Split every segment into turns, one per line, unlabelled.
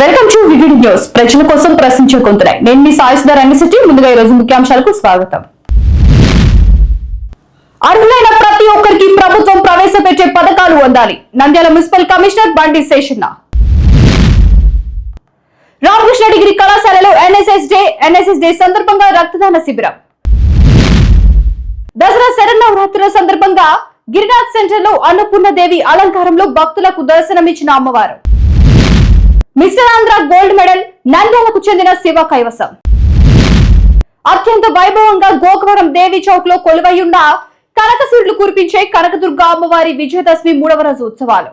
Welcome to VVD news. ప్రజల కోసం ప్రశ్నించే గొంతురాయి నేను మీ సాయిసుధర్ అనిసిటీ ముందుగా ఈ రోజు ముఖ్యాంశాలకు స్వాగతం. అర్హులైన ప్రతి ఒక్కరికి ప్రభుత్వం ప్రవేశపెట్టే పథకాలు అందాలి. Nandyal municipal commissioner Bandi Seshanna. Ramakrishna degree కళాశాలలో ఎన్ఎస్ఎస్ డే ఎన్ఎస్ఎస్ డే సందర్భంగా రక్తదాన శిబిరం. దసరా శరన్నవరాత్రుల సందర్భంగా గిరినాథ్ సెంటర్లో అన్నపూర్ణ దేవి అలంకారంలో భక్తులకు దర్శనమిచ్చిన అమ్మవారు. మిస్టర్ ఆంధ్ర గోల్డ్ మెడల్ నంద్యాలకు చెందిన శివ కైవసం. అత్యంత వైభవంగా గోకవరం దేవి చౌక్లో కొలువయ్యున్న కనకసూర్లు కురిపించే కనకదుర్గ అమ్మవారి విజయదశమి మూడవ రోజు ఉత్సవాలు.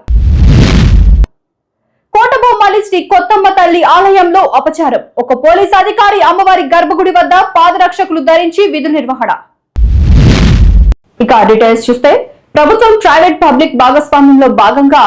కోటబొమ్మాలి శ్రీ కొత్తమ్మ తల్లి ఆలయంలో అపచారం. ఒక పోలీస్ అధికారి అమ్మవారి గర్భగుడి వద్ద పాదరక్షకులు ధరించి విధుల నిర్వహణ. ఇక డీటెయిల్స్ చూస్తే ప్రభుత్వం ప్రైవేట్ పబ్లిక్ భాగస్వామ్యంలో భాగంగా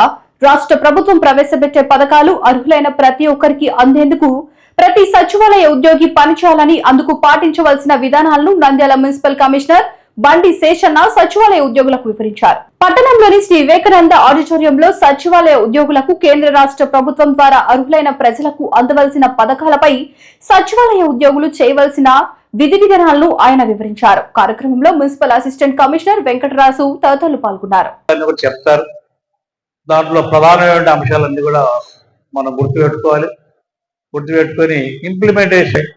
రాష్ట్ర ప్రభుత్వం ప్రవేశపెట్టే పథకాలు అర్హులైన ప్రతి ఒక్కరికి అందేందుకు ప్రతి సచివాలయ ఉద్యోగి పనిచేయాలని అందుకు పాటించవలసిన విధానాలను నంద్యాల మున్సిపల్ కమిషనర్ బండి శేషన్న సచివాలయ ఉద్యోగులకు వివరించారు. పట్టణంలోని శ్రీ వివేకానంద ఆడిటోరియంలో సచివాలయ ఉద్యోగులకు కేంద్ర రాష్ట్ర ప్రభుత్వం ద్వారా అర్హులైన ప్రజలకు అందవలసిన పథకాలపై సచివాలయ ఉద్యోగులు చేయవలసిన విధి విధానాలను ఆయన వివరించారు. కార్యక్రమంలో మున్సిపల్ అసిస్టెంట్ కమిషనర్ వెంకటరాజు తదితరులు పాల్గొన్నారు.
చెప్తారు. దాంట్లో ప్రధానమైన అంశాలన్నీ కూడా మనం గుర్తుపెట్టుకోవాలి. గుర్తుపెట్టుకొని ఇంప్లిమెంటేషన్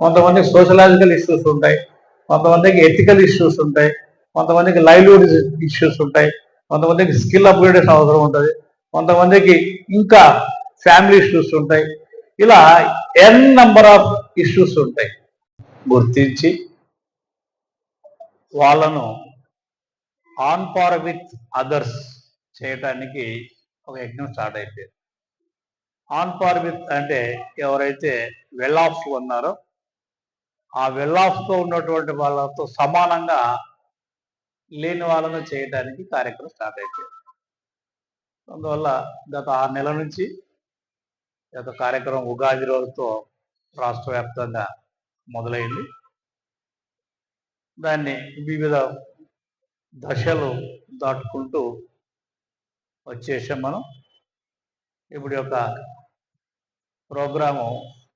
కొంతమందికి సోషలాజికల్ ఇష్యూస్ ఉంటాయి. కొంతమందికి ఎథికల్ ఇష్యూస్ ఉంటాయి. కొంతమందికి లైవ్లీహుడ్ ఇష్యూస్ ఉంటాయి. కొంతమందికి స్కిల్ అప్గ్రేడేషన్ అవసరం ఉంటుంది. కొంతమందికి ఇంకా ఫ్యామిలీ ఇష్యూస్ ఉంటాయి. ఇలా ఎన్ నంబర్ ఆఫ్ ఇష్యూస్ ఉంటాయి. గుర్తించి వాళ్ళను ఆన్ పార్ విత్ అదర్స్ చేయటానికి ఒక యజ్ఞం స్టార్ట్ అయిపోయింది. ఆన్ పార్ విత్ అంటే ఎవరైతే వెల్ ఆఫ్ ఉన్నారో ఆ వెల్ ఉన్నటువంటి వాళ్ళతో సమానంగా లేని వాళ్ళను చేయడానికి కార్యక్రమం స్టార్ట్ అయిపోయింది. అందువల్ల గత ఆరు నెలల నుంచి గత కార్యక్రమం ఉగాది రోజుతో రాష్ట్ర వ్యాప్తంగా మొదలైంది. దాన్ని వివిధ దశలు దాటుకుంటూ వచ్చేసాం మనం. ఇప్పుడు యొక్క ప్రోగ్రాము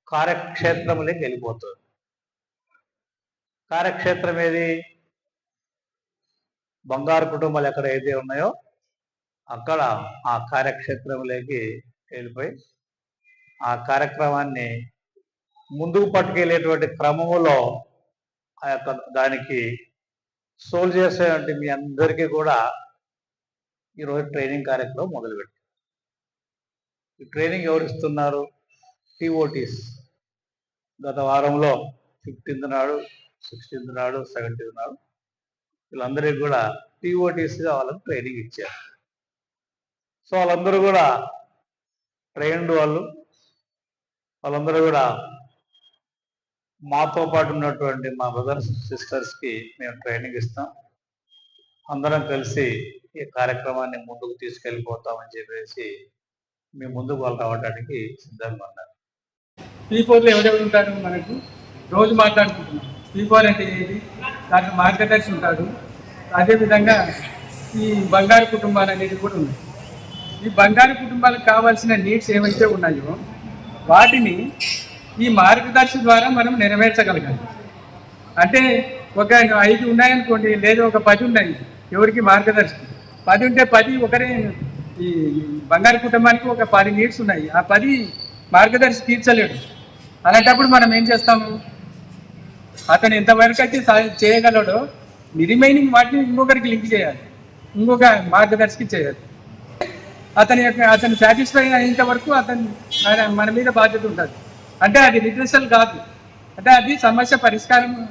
కార్యక్షేత్రంలోకి వెళ్ళిపోతుంది. కార్యక్షేత్రం ఏది? బంగారు కుటుంబాలు ఎక్కడ ఏది ఉన్నాయో అక్కడ ఆ కార్యక్షేత్రంలోకి వెళ్ళిపోయి ఆ కార్యక్రమాన్ని ముందుకు పట్టుకెళ్ళేటువంటి క్రమంలో ఆ యొక్క దానికి సోల్జర్స్ అంటే మీ అందరికీ కూడా ఈరోజు ట్రైనింగ్ కార్యక్రమం మొదలుపెట్టారు. ఈ ట్రైనింగ్ ఎవరు ఇస్తున్నారు? టీఓటీస్. గత వారంలో ఫిఫ్టీన్త్ నాడు సిక్స్టీన్త్ నాడు సెవెంటీన్త్ నాడు వీళ్ళందరికీ కూడా టీఓటీస్గా వాళ్ళకి ట్రైనింగ్ ఇచ్చారు. సో వాళ్ళందరూ కూడా ట్రైన్డ్ వాళ్ళు. వాళ్ళందరూ కూడా మాతో పాటు ఉన్నటువంటి మా బ్రదర్స్ సిస్టర్స్కి మేము ట్రైనింగ్ ఇస్తాం. అందరం కలిసి ఈ కార్యక్రమాన్ని ముందుకు తీసుకెళ్ళిపోతామని చెప్పేసి మీ ముందుకు వాళ్ళు రావడానికి సిద్ధంగా ఉన్నారు
పీ ఎవరెవరు ఉంటారు మనకు? రోజు మాట్లాడుకుంటున్నాం. పీ అంటే ఏది? దాంట్లో మార్గదర్శి ఉంటాడు. అదేవిధంగా ఈ బంగారు కుటుంబాలు అనేది కూడా ఉన్నాయి. ఈ బంగారు కుటుంబాలకు కావాల్సిన నీడ్స్ ఏవైతే ఉన్నాయో వాటిని ఈ మార్గదర్శి ద్వారా మనం నెరవేర్చగలగాలి. అంటే ఒక ఐదు ఉన్నాయనుకోండి లేదా ఒక పది ఉన్నాయి ఎవరికి మార్గదర్శి? పది ఉంటే పది ఒకరే ఈ బంగారు కుటుంబానికి ఒక పది నీడ్స్ ఉన్నాయి. ఆ పది మార్గదర్శి తీర్చలేడు. అలాంటప్పుడు మనం ఏం చేస్తాము? అతను ఎంతవరకు అయితే సా- చేయగలడో రిమైనింగ్ వాటిని ఇంకొకరికి లింక్ చేయాలి. ఇంకొక మార్గదర్శికి చేయాలి. అతని యొక్క అతను సాటిస్ఫై అయ్యేంత వరకు అతను ఆయన మన మీద బాధ్యత ఉంటుంది అంటే అది రిడ్రెసల్ కాదు. అంటే అది సమస్య పరిష్కారం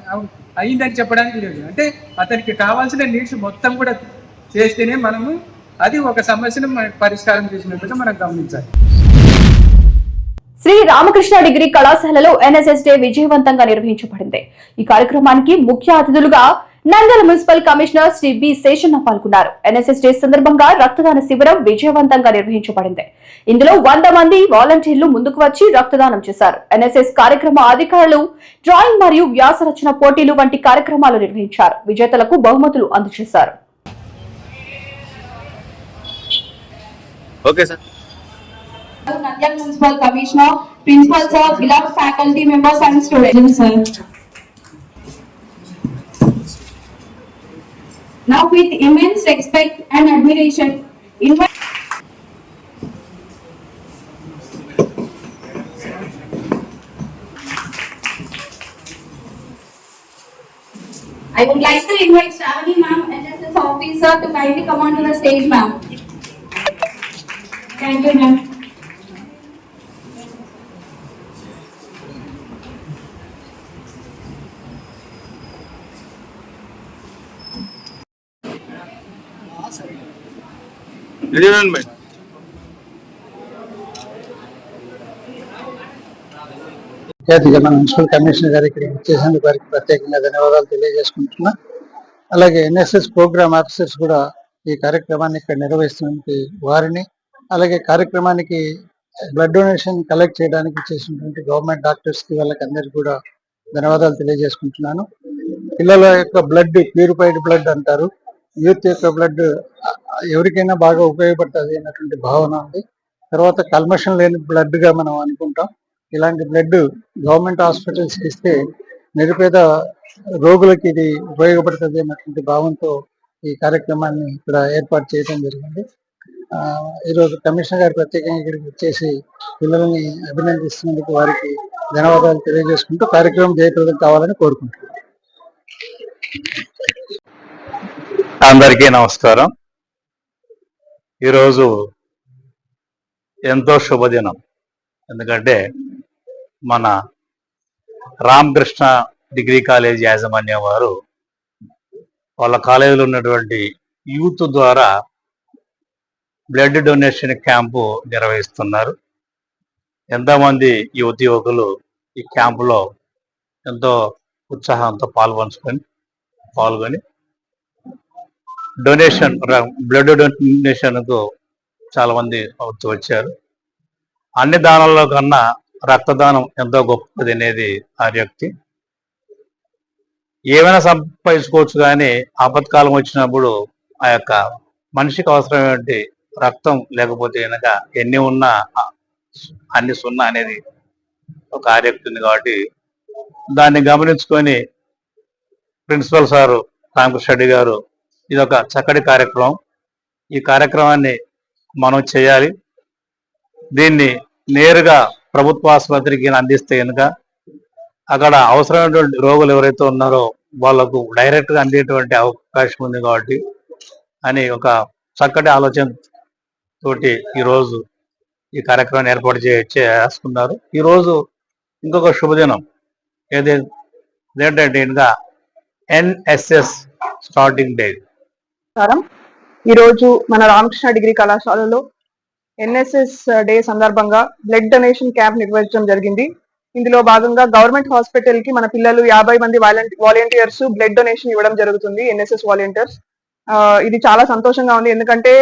అయిందని చెప్పడానికి లేదు. అంటే అతనికి కావాల్సిన నీడ్స్ మొత్తం కూడా చేస్తేనే మనము అది ఒక సమస్యను పరిష్కారం చేసినట్టుగా మనం గమనించాలి.
శ్రీ రామకృష్ణ డిగ్రీ కళాశాలలో ఎన్ఎస్ఎస్ డే విజయవంతంగా నిర్వహించబడింది. ఈ కార్యక్రమానికి ముఖ్య అతిథులుగా Nandyal municipal commissioner Sri B Seshanna పాల్గొన్నారు. ఎన్ఎస్ఎస్ డే సందర్భంగా రక్తదాన శిబిరం విజయవంతంగా నిర్వహించబడింది. ఇందులో వంద మంది వాలంటీర్లు ముందుకు వచ్చి రక్తదానం చేశారు. ఎన్ఎస్ఎస్ కార్యక్రమ అధికారులు డ్రాయింగ్ మరియు వ్యాస రచన పోటీలు వంటి కార్యక్రమాలు నిర్వహించారు. విజేతలకు బహుమతులు అందజేశారు.
Okay sir. members and students. Sir. Now with immense respect and admiration, invite I would like to invite Shravani ma'am, NSS officer to kindly come onto the stage ma'am. Thank you ma'am.
విద్యార్థిగా మన municipal commissioner గారు ఇక్కడ వచ్చేసేందుకు వారికి ప్రత్యేకంగా ధన్యవాదాలు తెలియజేసుకుంటున్నా. అలాగే ఎన్ఎస్ఎస్ ప్రోగ్రామ్ ఆఫీసర్స్ కూడా ఈ కార్యక్రమాన్ని ఇక్కడ నిర్వహిస్తున్నటువంటి వారిని అలాగే కార్యక్రమానికి బ్లడ్ డొనేషన్ కలెక్ట్ చేయడానికి చేసినటువంటి గవర్నమెంట్ డాక్టర్స్కి వాళ్ళకి అందరికీ కూడా ధన్యవాదాలు తెలియజేసుకుంటున్నాను. పిల్లల యొక్క బ్లడ్ ప్యూరిఫైడ్ బ్లడ్ అంటారు. యూత్ యొక్క బ్లడ్ ఎవరికైనా బాగా ఉపయోగపడుతుంది అన్నటువంటి భావన ఉంది. తర్వాత కల్మషం లేని బ్లడ్గా మనం అనుకుంటాం. ఇలాంటి బ్లడ్ గవర్నమెంట్ హాస్పిటల్స్కి ఇస్తే నిరుపేద రోగులకి ఇది ఉపయోగపడుతుంది అన్నటువంటి భావంతో ఈ కార్యక్రమాన్ని ఇక్కడ ఏర్పాటు చేయడం జరిగింది. ఆ, ఈరోజు కమిషనర్ గారు ప్రత్యేకంగా ఇక్కడికి వచ్చేసి పిల్లల్ని అభినందిస్తున్నందుకు వారికి ధన్యవాదాలు తెలియజేసుకుంటూ కార్యక్రమం జయప్రదం కావాలని కోరుకుంటున్నాను
అందరికీ నమస్కారం. ఈరోజు ఎంతో శుభదినం. ఎందుకంటే మన రామకృష్ణ డిగ్రీ కాలేజ్ యాజమాన్యం వారు వాళ్ళ కాలేజీలో ఉన్నటువంటి యూత్ ద్వారా బ్లడ్ డొనేషన్ క్యాంపు నిర్వహిస్తున్నారు. ఎంతోమంది యువతి యువకులు ఈ క్యాంపులో ఎంతో ఉత్సాహంతో పాల్పంచుకొని పాల్గొని డొనేషన్ బ్లడ్ డొనేషన్కు చాలా మంది వచ్చారు. అన్ని దానాల్లో కన్నా రక్తదానం ఎంతో గొప్పది అనేది ఆర్యోక్తి ఏమైనా సంపాదించుకోవచ్చు కానీ ఆపత్కాలం వచ్చినప్పుడు ఆ యొక్క మనిషికి అవసరమైనటువంటి రక్తం లేకపోతే కనుక ఎన్ని ఉన్నా అన్ని సున్నా అనేది ఒక ఆర్యోక్తి ఉంది కాబట్టి దాన్ని గమనించుకొని ప్రిన్సిపల్ సారు రామకృష్ణ రెడ్డి గారు ఇది ఒక చక్కటి కార్యక్రమం. ఈ కార్యక్రమాన్ని మనం చేయాలి. దీన్ని నేరుగా ప్రభుత్వ ఆసుపత్రికి అందిస్తే కనుక అక్కడ అవసరమైనటువంటి రోగులు ఎవరైతే ఉన్నారో వాళ్ళకు డైరెక్ట్గా అందేటువంటి అవకాశం ఉంది కాబట్టి అని ఒక చక్కటి ఆలోచన తోటి ఈ రోజు ఈ కార్యక్రమాన్ని ఏర్పాటు చే చేసుకున్నారు ఈ రోజు ఇంకొక శుభదినం. ఏది? ఏంటంటే ఇంకా ఎన్ఎస్ఎస్ స్టార్టింగ్ డే
నమస్కారం. ఈరోజు మన రామకృష్ణ డిగ్రీ కళాశాలలో ఎన్ఎస్ఎస్ డే సందర్భంగా బ్లడ్ డొనేషన్ క్యాంప్ నిర్వహించడం జరిగింది. ఇందులో భాగంగా గవర్నమెంట్ హాస్పిటల్కి మన పిల్లలు యాభై మంది వాలంటీర్స్ బ్లడ్ డొనేషన్ ఇవ్వడం జరుగుతుంది ఎన్ఎస్ఎస్ వాలంటీర్స్. ఇది చాలా సంతోషంగా ఉంది. ఎందుకంటే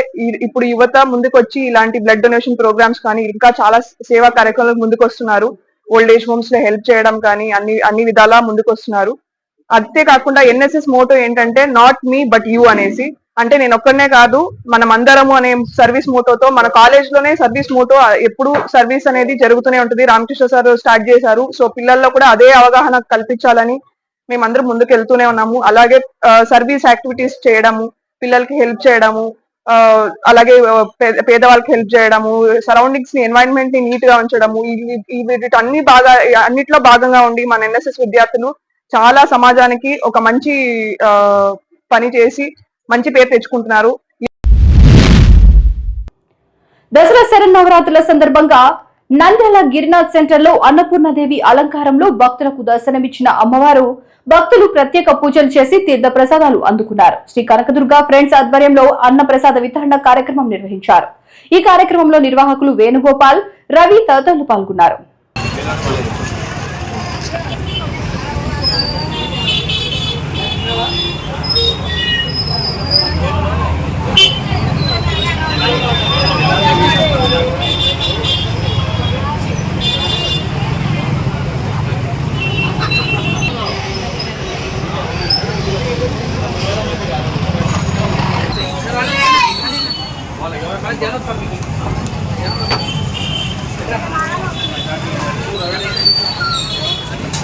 ఇప్పుడు యువత ముందుకొచ్చి ఇలాంటి బ్లడ్ డొనేషన్ ప్రోగ్రామ్స్ కానీ ఇంకా చాలా సేవా కార్యక్రమాలకు ముందుకు వస్తున్నారు ఓల్డ్ ఏజ్ హోమ్స్లో హెల్ప్ చేయడం కానీ అన్ని అన్ని విధాలా ముందుకు వస్తున్నారు అంతే కాకుండా ఎన్ఎస్ఎస్ మోటో ఏంటంటే నాట్ మీ బట్ యూ అనేసి. అంటే నేను ఒక్కడనే కాదు మనం అందరము అనే సర్వీస్ మోటోతో మన కాలేజ్లోనే సర్వీస్ మోటో ఎప్పుడు సర్వీస్ అనేది జరుగుతూనే ఉంటుంది. రామకృష్ణ సార్ స్టార్ట్ చేశారు. సో పిల్లల్లో కూడా అదే అవగాహన కల్పించాలని మేమందరం ముందుకు వెళ్తూనే ఉన్నాము. అలాగే సర్వీస్ యాక్టివిటీస్ చేయడము పిల్లలకి హెల్ప్ చేయడము అలాగే పేదవాళ్ళకి హెల్ప్ చేయడము సరౌండింగ్స్ని ఎన్వైరన్మెంట్ని నీట్గా ఉంచడము అన్ని వీటన్ని బాగా అన్నిట్లో భాగంగా ఉండి మన ఎన్ఎస్ఎస్ విద్యార్థులు చాలా సమాజానికి ఒక మంచి పని చేసి మంచి పేరు తెచ్చుకుంటున్నారు.
దసరా శరన్నవరాత్రుల సందర్భంగా నంద్యాల గిరినాథ్ సెంటర్లో అన్నపూర్ణదేవి అలంకారంలో భక్తులకు దర్శనమిచ్చిన అమ్మవారు భక్తులు ప్రత్యేక పూజలు చేసి తీర్థ ప్రసాదాలు అందుకున్నారు. శ్రీ కనకదుర్గ ఫ్రెండ్స్ ఆధ్వర్యంలో అన్న ప్రసాద వితరణ కార్యక్రమం నిర్వహించారు. ఈ కార్యక్రమంలో నిర్వాహకులు వేణుగోపాల్ రవి తదితరులు పాల్గొన్నారు.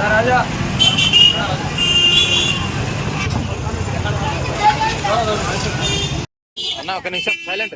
రాజా అన్న ఒక నిమిషం
సైలెంట్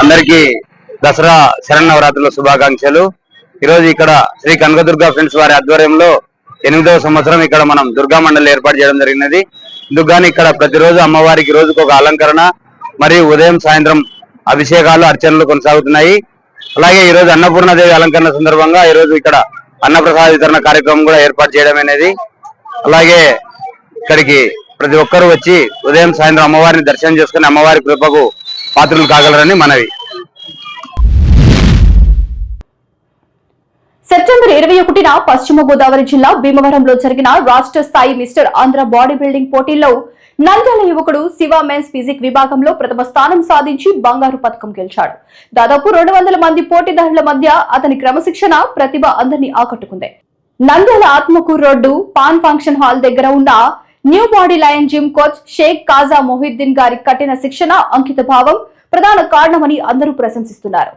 అందరికీ దసరా శరణవరాత్రుల శుభాకాంక్షలు. ఈరోజు ఇక్కడ శ్రీ కనకదుర్గ ఫ్రెండ్స్ వారి ఆధ్వర్యంలో ఎనిమిదవ సంవత్సరం ఇక్కడ మనం దుర్గా మండలి ఏర్పాటు చేయడం జరిగినది. దుర్గాని ఇక్కడ ప్రతిరోజు అమ్మవారికి రోజుకు ఒక అలంకరణ మరియు ఉదయం సాయంత్రం అభిషేకాలు అర్చనలు కొనసాగుతున్నాయి. అలాగే ఈ రోజు అన్నపూర్ణదేవి అలంకరణ సందర్భంగా ఈ రోజు ఇక్కడ అన్నప్రసాద వితరణ కార్యక్రమం కూడా ఏర్పాటు చేయడం అనేది అలాగే ఇక్కడికి ప్రతి ఒక్కరూ వచ్చి ఉదయం సాయంత్రం అమ్మవారిని దర్శనం చేసుకుని అమ్మవారి కృపకు పాత్రలు కాగలరని మనవి.
సెప్టెంబర్ ఇరవై ఒకటిన పశ్చిమ గోదావరి జిల్లా భీమవరంలో జరిగిన రాష్ట్ర స్థాయి మిస్టర్ ఆంధ్ర బాడీ బిల్డింగ్ పోటీల్లో నంద్యాల యువకుడు శివ మెన్స్ ఫిజిక్ విభాగంలో ప్రథమ స్థానం సాధించి బంగారు పథకం గెలిచాడు. దాదాపు రెండు వందల మంది పోటీదారుల మధ్య అతని క్రమశిక్షణ ప్రతిభ అందరినీ ఆకట్టుకుంది. Nandyal Atmakur road pan function hall దగ్గర ఉన్న new body lion gym coach Shaik Khaja Mohiddin గారి కఠిన శిక్షణ అంకిత భావం ప్రధాన కారణమని అందరూ ప్రశంసిస్తున్నారు.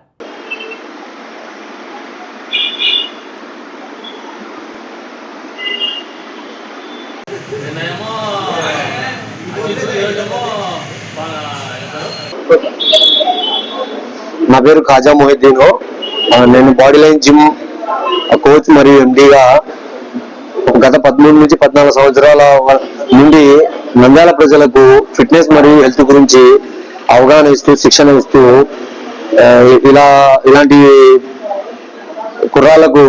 నా పేరు ఖాజా మొహిద్దీన్ నేను బాడీ లైన్ జిమ్ కోచ్ మరియు ఎండిగా గత పదమూడు నుంచి పద్నాలుగు సంవత్సరాల నుండి నంద్యాల ప్రజలకు ఫిట్నెస్ మరియు హెల్త్ గురించి అవగాహన ఇస్తూ శిక్షణ ఇస్తూ ఇలా ఇలాంటి కుర్రాళ్ళకు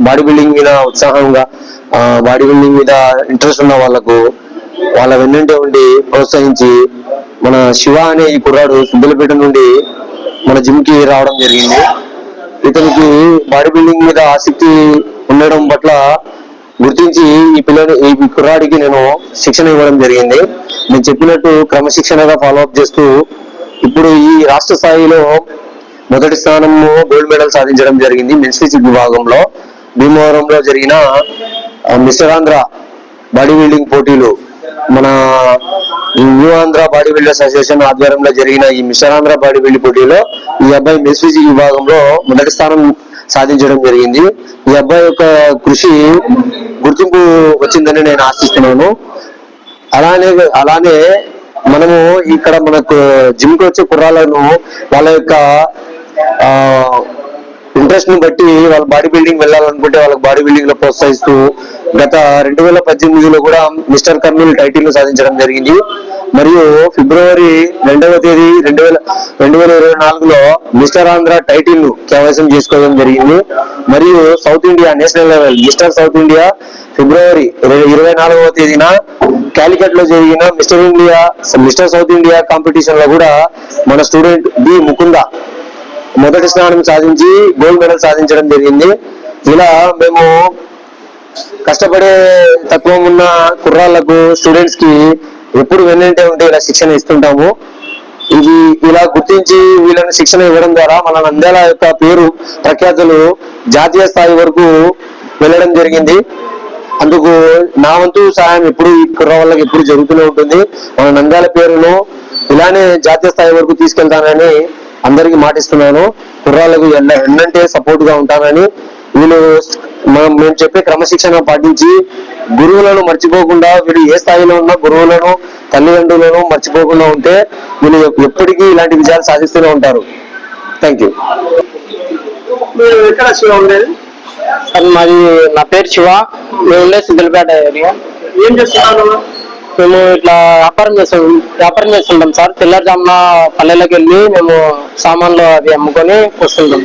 బాడీ బిల్డింగ్ మీద ఉత్సాహంగా బాడీ బిల్డింగ్ మీద ఇంట్రెస్ట్ ఉన్న వాళ్ళకు వాళ్ళ వెన్నంటే ఉండి ప్రోత్సహించి మన శివ అనే ఈ కుర్రాడు సుబ్బులపేట నుండి మన జిమ్కి రావడం జరిగింది. ఇతనికి బాడీ బిల్డింగ్ మీద ఆసక్తి ఉండడం పట్ల గుర్తించి ఈ పిల్లడు ఈ కుర్రాడికి నేను శిక్షణ ఇవ్వడం జరిగింది. నేను చెప్పినట్టు క్రమశిక్షణగా ఫాలో అప్ చేస్తూ ఇప్పుడు ఈ రాష్ట్ర స్థాయిలో మొదటి స్థానము గోల్డ్ మెడల్ సాధించడం జరిగింది మెన్స్ ఫిజిక్ విభాగంలో. భీమవరంలో జరిగిన ఆ, మిస్టర్ ఆంధ్ర బాడీ బిల్డింగ్ పోటీలు మన new Andhra body builders association ఆధ్వర్యంలో జరిగిన ఈ మిషన్ ఆంధ్ర బాడీ బిల్డింగ్ పోటీలో ఈ అబ్బాయి మెన్స్ విభాగంలో మొదటి స్థానం సాధించడం జరిగింది. ఈ అబ్బాయి యొక్క కృషి గుర్తింపు వచ్చిందని నేను ఆశిస్తున్నాను. అలానే అలానే మనము ఇక్కడ మనకు జిమ్కి వచ్చే కుర్రాలను వాళ్ళ యొక్క ఇంట్రెస్ట్ని బట్టి వాళ్ళ బాడీ బిల్డింగ్ వెళ్ళాలనుకుంటే వాళ్ళకి బాడీ బిల్డింగ్లో ప్రోత్సహిస్తూ గత రెండు వేల పద్దెనిమిదిలో కూడా మిస్టర్ కర్నూలు టైటిల్ను సాధించడం జరిగింది. మరియు ఫిబ్రవరి రెండవ తేదీ రెండు వేల రెండు వేల ఇరవై నాలుగులో మిస్టర్ ఆంధ్ర టైటిల్ను కైవసం చేసుకోవడం జరిగింది. మరియు south India national level mister south India ఫిబ్రవరి ఇరవై- ఇరవై నాలుగవ తేదీన క్యాలికట్లో జరిగిన mister India mister south India కాంపిటీషన్లో కూడా మన స్టూడెంట్ బి ముకుంద మొదటి స్థానం సాధించి గోల్డ్ మెడల్ సాధించడం జరిగింది. ఇలా మేము కష్టపడే తత్వం ఉన్న కుర్రాళ్ళకు స్టూడెంట్స్కి ఎప్పుడు వెన్నంటే ఉంటే ఇలా శిక్షణ ఇస్తుంటాము. ఇది ఇలా గుర్తించి వీళ్ళని శిక్షణ ఇవ్వడం ద్వారా మన నంద్యాల యొక్క పేరు ప్రఖ్యాతులు జాతీయ స్థాయి వరకు వెళ్ళడం జరిగింది. అందుకు నా వంతు సహాయం ఎప్పుడు ఈ కుర్ర వాళ్ళకి ఎప్పుడు జరుగుతూనే ఉంటుంది. మన నంద్యాల పేరును ఇలానే జాతీయ స్థాయి వరకు తీసుకెళ్తానని అందరికి మాటిస్తున్నాను. కుర్రాళ్ళకు ఎన్న ఎన్నంటే సపోర్ట్గా ఉంటానని వీళ్ళు మనం మేము చెప్పే క్రమశిక్షణ పాటించి గురువులను మర్చిపోకుండా వీళ్ళు ఏ స్థాయిలో ఉన్న గురువులను తల్లిదండ్రులను మర్చిపోకుండా ఉంటే వీళ్ళు ఎప్పటికీ ఇలాంటి విజయాలు సాధిస్తూనే ఉంటారు. థ్యాంక్ యూ
మీరు ఎక్కడ శివ ఉండేది?
సార్ మాది నా పేరు శివ. మేము ఉండే సిద్దిలపేట ఏరియా.
ఏం చేస్తున్నారు?
మేము ఇట్లా వ్యాపారం చేస్తాం వ్యాపారం చేస్తుంటాం సార్. తెల్లారుజామున పల్లెలకు వెళ్ళి మేము సామాన్లు అవి అమ్ముకొని వస్తుంటాం.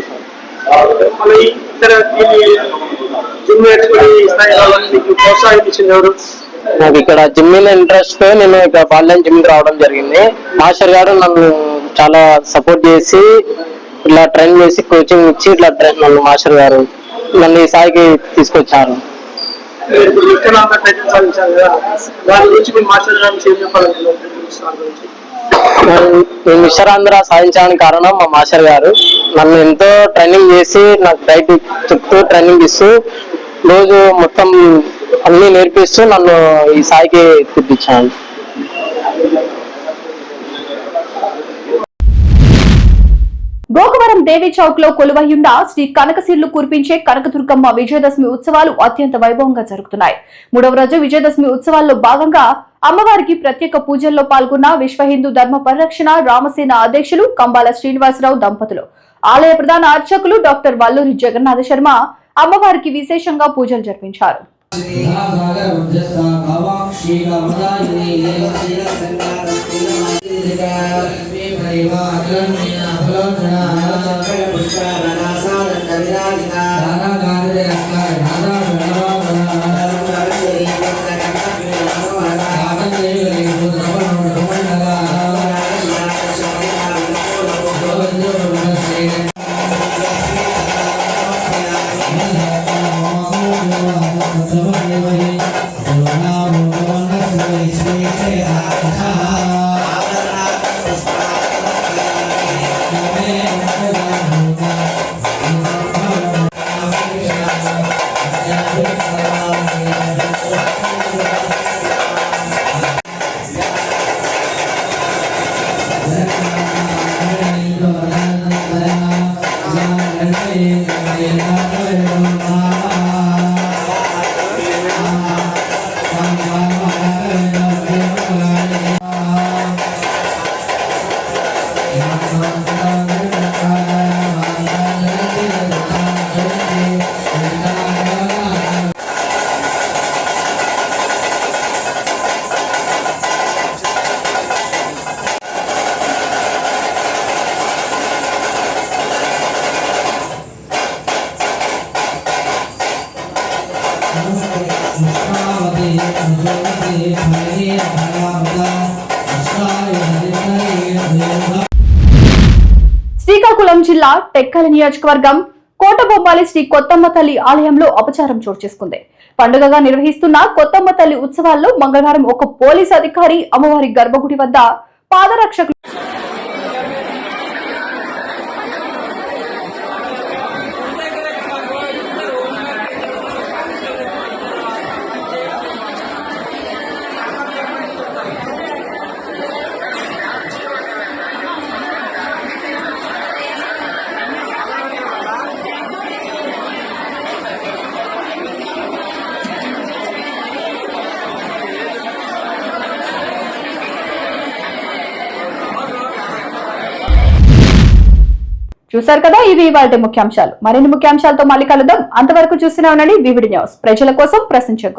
నాకు ఇక్కడ జిమ్ మీద ఇంట్రెస్ట్ నేను ఇక్కడ బాల్యం జిమ్ రావడం జరిగింది. మాస్టర్ గారు నన్ను చాలా సపోర్ట్ చేసి ఇట్లా ట్రైన్ చేసి కోచింగ్ ఇచ్చి ఇట్లా ట్రైన్ నన్ను మాస్టర్ గారు నన్ను ఈ స్థాయికి తీసుకొచ్చారు.
మీరు ఇప్పుడు టైటిల్ సాధించారు కదా దాని గురించి మీ మాస్టర్ గారు ఏం చెప్పాలనుకుంటున్నారు
నేను మిస్టర్ ఆంధ్ర సాధించడానికి కారణం మా మాస్టర్ గారు. నన్ను ఎంతో ట్రైనింగ్ చేసి నాకు డైట్ చెప్తూ ట్రైనింగ్ ఇస్తూ రోజు మొత్తం అన్ని నేర్పిస్తూ నన్ను ఈ స్థాయికి తెప్పించాను
దేవి చౌక్లో కొలువయ్యున్న శ్రీ కనకశిల్లు కురిపించే కనకదుర్గమ్మ విజయదశమి ఉత్సవాలు అత్యంత వైభవంగా జరుగుతున్నాయి. మూడవ రోజు విజయదశమి ఉత్సవాల్లో భాగంగా అమ్మవారికి ప్రత్యేక పూజల్లో పాల్గొన్న విశ్వ హిందూ ధర్మ పరిరక్షణ రామసేన అధ్యక్షులు కంబాల శ్రీనివాసరావు దంపతులు. ఆలయ ప్రధాన అర్చకులు డాక్టర్ వల్లూరి జగన్నాథ శర్మ అమ్మవారికి విశేషంగా పూజలు జరిపించారు. पुष्पवनासादं कविराजिता Thank you. జిల్లా టెక్కలి నియోజకవర్గం కోటబొమ్మాలి శ్రీ కొత్తమ్మ తల్లి ఆలయంలో అపచారం చోటు చేసుకుంది. పండుగగా నిర్వహిస్తున్న కొత్తమ్మ తల్లి ఉత్సవాల్లో మంగళవారం ఒక పోలీస్ అధికారి అమ్మవారి గర్భగుడి వద్ద పాదరక్షకులు చూశారు కదా ఇవి వాటి ముఖ్యాంశాలు. మరిన్ని ముఖ్యాంశాలతో మళ్ళీ కలుద్దాం. అంతవరకు చూస్తూనే ఉండండి. VVD news. ప్రజల కోసం ప్రశ్నించే